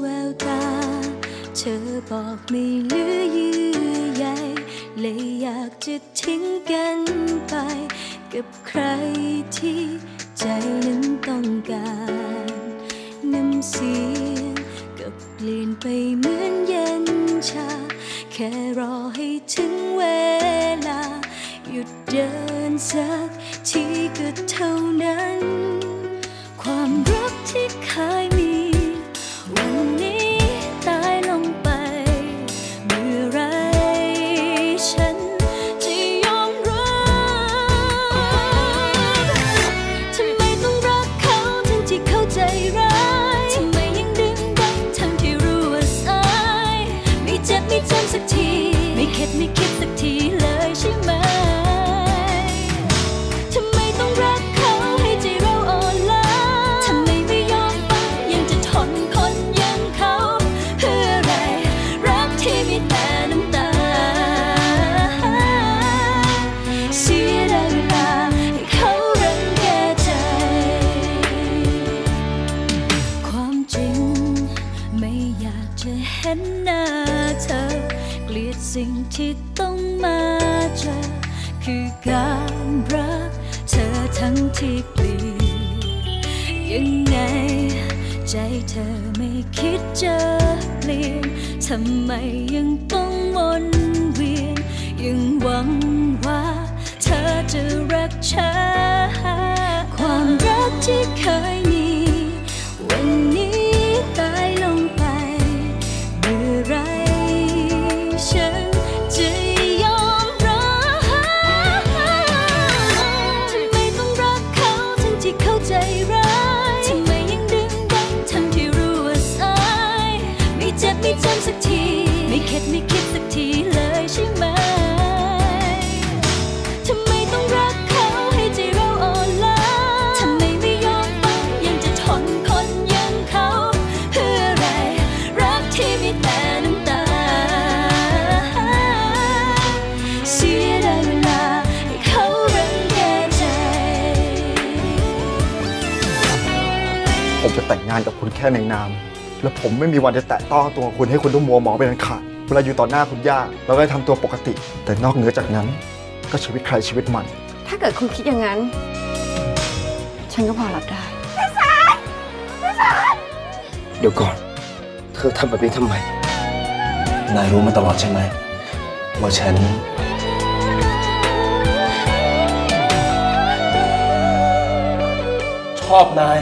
แววตา เธอบอกไม่เหลือเยื่อใยเลยอยากจะทิ้งกันไป กับใครที่ใจนั้นต้องการน้ำเสียงก็เปลี่ยนไปเหมือนเย็นชา แค่รอให้ถึงเวลา หยุดเดินสักทีก็เท่านั้น ความรักที่เคย ห็นหน้าเธอ เกลียดสิ่งที่ต้องมาเจอ คือการรัก เธอทั้งที่เปลี่ยนยังไง ใจเธอไม่คิดจะเปลี่ยนทำไมยังต้อง ข็ดไม่คิดสักทีเลยใช่ไหมทำไมต้องรักเขาให้ใจเราอ่อนล้าทำไมไม่ยอมฟังยังจะทนคนอย่างเขา เพื่ออะไร รักที่มีแต่น้ำตา เสียดายเวลาให้เขารังแกใจ ผมจะแต่งงานกับคุณแค่ในนาม และผมไม่มีวันจะแตะต้องตัวคุณให้คุณต้องมัวหมองเป็นอันขาด เวลาอยู่ต่อหน้าคุณย่า เราก็ทำตัวปกติ แต่นอกเหนือจากนั้น ก็ชีวิตใครชีวิตมัน ถ้าเกิดคุณคิดอย่างนั้น ฉันก็พอรับได้เดี๋ยวก่อน เธอทำแบบนี้ทำไม นายรู้มาตลอดใช่ไหมว่าฉันชอบนาย